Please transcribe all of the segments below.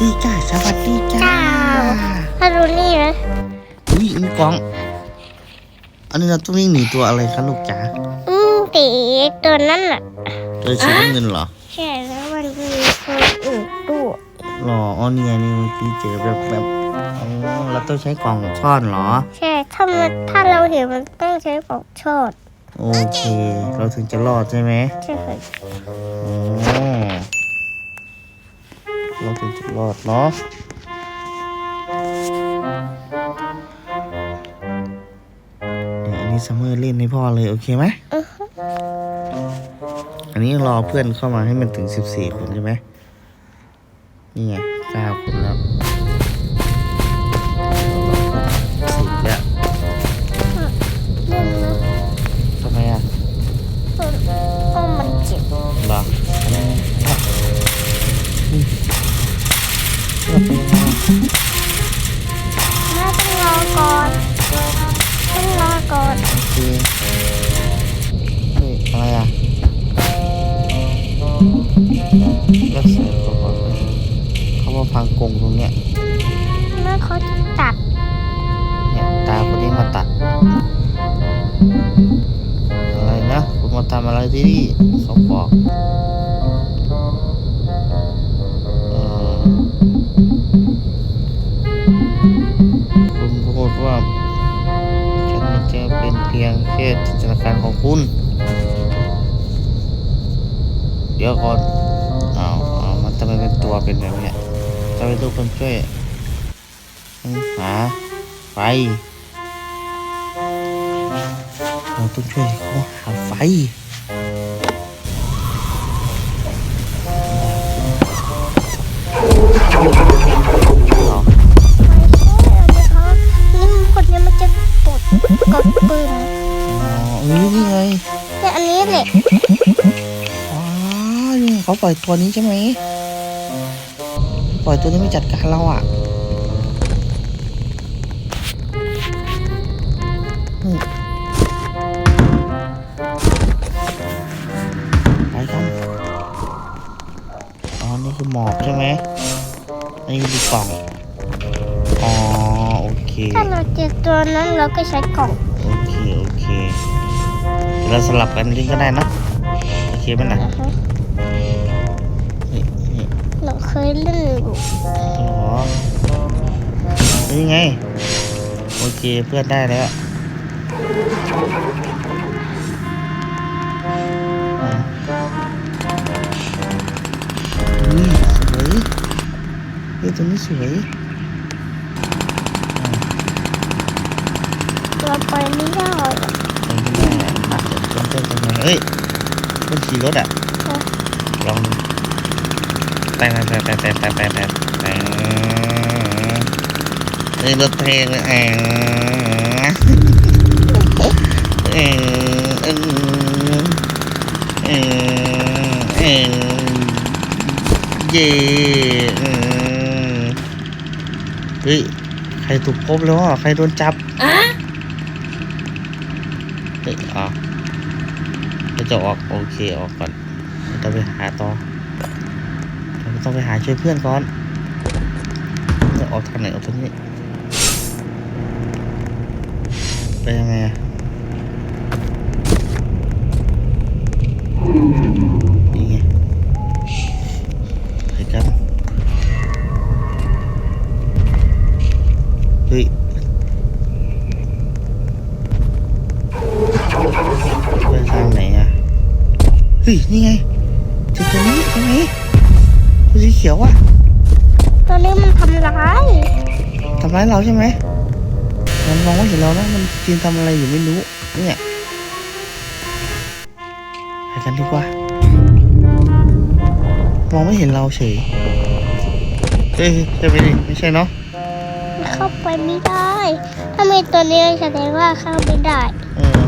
ดีจ้าสวัสดีจ้าจ้า ถ้ารู้นี่นะอุ้ยมีกล่อง อันนี้เราต้องวิ่งหนีตัวอะไรคะลูกจ๋าอืมตีตัวนั้นน่ะตัวสีน้ำเงินเหรอใช่แล้วมันมีคนอื่นด้วยหรออ๋อนี่ไงนี่เมื่อกี้เจอแบบแบบอ๋อเราต้องใช้กล่องซ่อนเหรอ ใช่ถ้ามันถ้าเราเห็นมันต้องใช้ปอกชอดโอเค เราถึงจะรอดใช่ไหมใช่ค่ะโอ้ เราถึงจะรอดเนาะเดี๋ยวอันนี้ซัมเมอร์เล่นให้พ่อเลย โอเคไหมอือฮึอันนี้รอเพื่อนเข้ามาให้มันถึงสิบสี่คนใช่ไหมนี่ไงเก้าคนแล้ว พังกรงตรงเนี้ยแม่เขาจะตัด เนี่ยตาคนนี้มาตัด อะไรนะ คุณมาทำอะไรที่นี่เขาบอกเอ่อคุณพูดว่าฉันมันจะเป็นเพียงแค่จินตนาการของคุณ เดี๋ยวก่อนอ้าวอ้าวมันทำไมเป็นตัวเป็นแบบเนี้ย จะไปดูคนช่วยอืมหาไฟเราต้องช่วยเขาหาไฟไม่ใช่อันนี้เขานี่มันคนนี้มันจะกดกดปืนอ๋อนี่นี่ไงแต่อันนี้แหละอ๋อนี่เขาปล่อยตัวนี้ใช่ไหม ปล่อยตัวนี้ไม่จัดการเราอะอืมไปกันอ๋อ นี่คือหมอกใช่ไหมอันนี้คือกล่อง อ๋อ โอเค ถ้าเราเจอตัวนั้นเราก็ใช้กล่อง โอเค โอเคเดี๋ยวเราสลับกันเล่นก็ได้นะ โอเคไหมนะนะฮะนี่นี่ เราเคยเล่นอยู่อ๋อนี่ไง โอเคเพื่อนได้แล้วอะนี่สวยเฮ้ยตัวนี้สวยเราไปไม่ได้อะเอ้ยไม่ได้อะต้นต้นต้นต้นเอ้ยต้นขี่รถอะลอง แต่งแต่งแต่งแต่งแต่งแต่งแต่งแต่งเอ้ยรถเพลงเลยแองเองเองเองเองเย่เฮ้ยใครถูกพบแล้วอะใครโดนจับเฮ้ยอะเราจะออกโอเคออกก่อนเราต้องไปหาต่อ ต้องไปหาช่วยเพื่อนก่อนจะออกทางไหนออกทางนี้ ไปยังไงอะนี่ไงไปกันเฮ้ยไปทางไหนอะเฮ้ย นี่ไง ขียวอะตัวนี้มันทำร้ายทำร้ายเราใช่ไหมมันมองไม่เห็นเรานะมันจีนทำอะไรอยู่ไม่รู้ เนี่ยไปกันดีกว่ามองไม่เห็นเราเฉยเอ้ยใช่ไหมดิไม่ใช่เนาะเข้าไปไม่ได้ ถ้ามีตัวนี้แสดงว่าเข้าไม่ได้เออ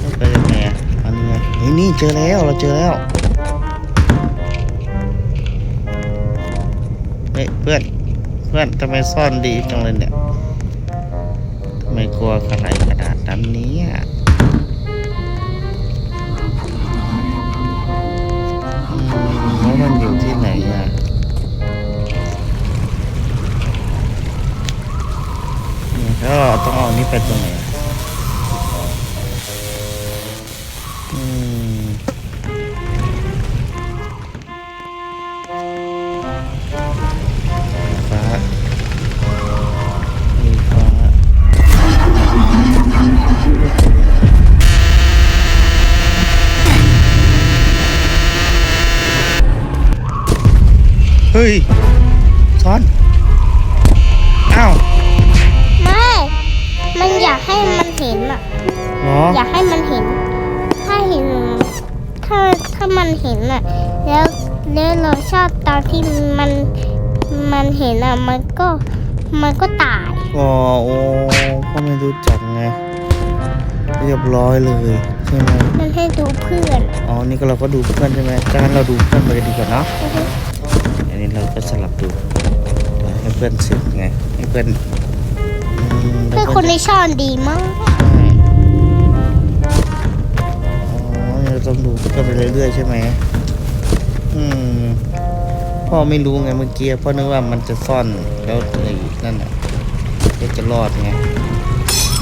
แล้วไปยังไงอะอันนี้ไงนี่นี่เจอแล้วเราเจอแล้ว เฮ้ยเพื่อน เพื่อนทำไมซ่อนดีจังเลยเนี่ยทำไมกลัวอะไรขนาดนั้นนี้แมันอยู่ที่ไหนอะเนี่ต้องเอานี้ไปตรงไหน เฮ้ยซ้อนอ้าวไม่ มันอยากให้มันเห็นอะ เหรออยากให้มันเห็น ถ้าเห็น ถ้าถ้ามันเห็นอะ แล้วแล้วเราชอบตอนที่มันมันเห็นอะ มันก็มันก็ตาย อ๋อโอ้พ่อไม่รู้จักไงเรียบร้อยเลยใช่ไหมมันให้ดูเพื่อน อ๋อนี่ก็เราก็ดูเพื่อนใช่ไหมจากนั้นเราดูเพื่อนไปดีกว่าเนาะอั นนี้เราก็สลับดูเดี๋ยวให้เพื่อนเสร็จไงให้เพื่อนอืมเพื่อนคนในช่อนดีมากใช่อ๋อเราต้องดูเพื่อนไปเรื่อยๆใช่ไหมอืมพ่อไม่รู้ไงเมื่อกี้พ่อนึกว่ามันจะซ่อนแล้วไอ้นั่นน่ะก็จะรอดไง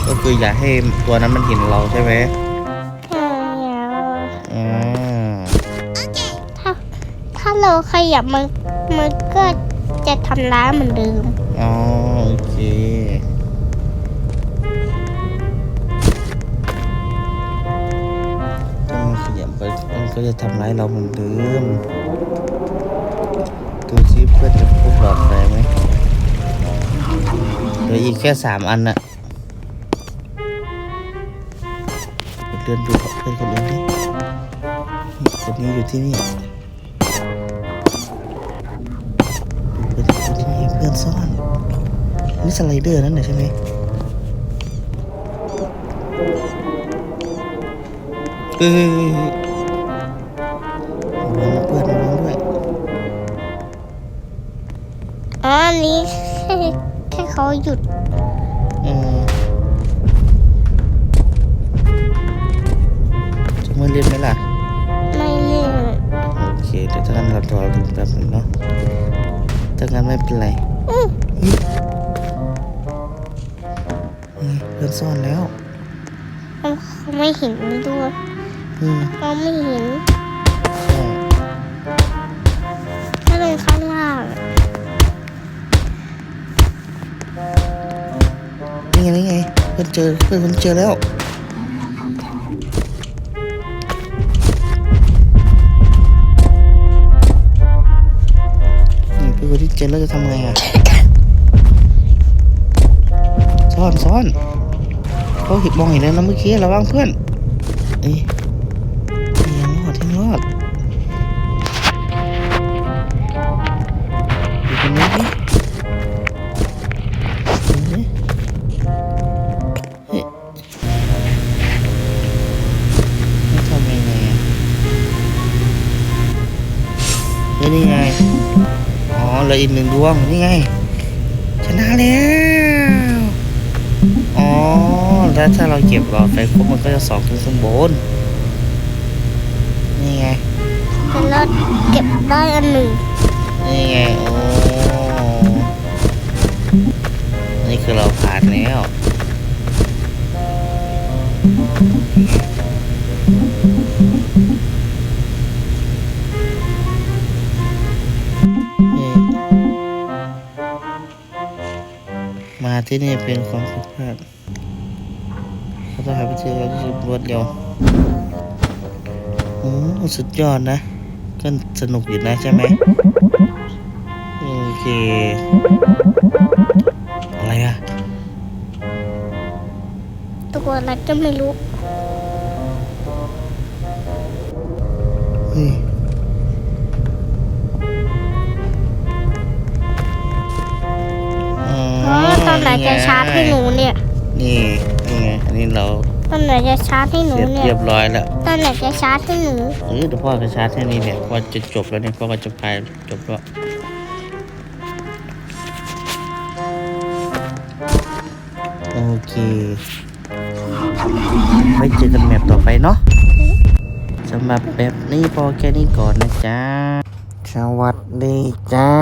ก็คืออย่าให้ตัวนั้นมันเห็นเราใช่ไหมใช่แล้วอ่าถ้าถ้าเราขยับมัน มันก็จะทำร้ายเหมือนเดิม อ๋อโอเคถ้ามันขยับไปมันก็จะทำร้ายเราเหมือนเดิมดูซิเพื่อนจะพบหลอดไฟไหมเหลืออีกแค่สามอันน่ะเดินดูเพื่อนคนอื่นดิคนนี้อยู่ที่นี่ ที่นี่เพื่อนซ่อนนี่สไลเดอร์นั่นแหละใช่ไหมเฮ้ยระวังนะเพื่อนระวังด้วยอ๋ออันนี้แค่แค่เขาหยุดเออจะมาเล่นไหมล่ะ ไม่เล่น โอเค เดี๋ยวถ้างั้นเรารอดูแป๊บหนึงเนาะถ้างั้นไม่เป็นไรอื้อ เฮ้ยเพื่อนซ่อนแล้วเขาไม่เห็นด้วยอืมเขาไม่เห็นใช่ถ้าลงข้างล่างนี่ไงนี่ไงเพื่อนเจอเพื่อนคนเจอแล้วนี่เพื่อนคนที่เจอแล้วจะทำไงอะ ซ่อนซ่อนเขาเห็นมองเห็นแล้วนะเมื่อกี้ระวังเพื่อนเอ้ยยังรอดยังรอดอยู่ตรงนี้ดิตรงนี้เฮ้ยแล้วทำยังไงเฮ้ยนี่ไง อ๋อเหลืออีกหนึ่งดวง นี่ไง ชนะแล้ว อ๋อ แล้วถ้าเราเก็บหลอดไฟครบมันก็จะส่องขึ้นข้างบน นี่ไงแต่เราเก็บได้อันหนึ่งนี่ไง โอ้ นี่คือเราผ่านแล้ว ที่นี่เป็นความผิดพลาดเขาต้องหาไปเจอเราที่รวดเร็วอืมสุดยอดนะ ก็สนุกอยู่นะใช่ไหมโอเค อะไรอะตัวอะไรก็ไม่รู้ ชาร์จให้หนูเสร็จเนี่ยเรียบร้อยแล้วตอนไหนจะชาร์จให้หนูเออเดี๋ยวพ่อจะชาร์จแค่นี้เนี่ยพ่อจะจบแล้วเนี่ยพ่อก็จะพายจบแล้วโอเคไว้เจอกันแมปต่อไปเนาะสำหรับแบบนี้พอแค่นี้ก่อนนะจ๊ะสวัสดีจ้า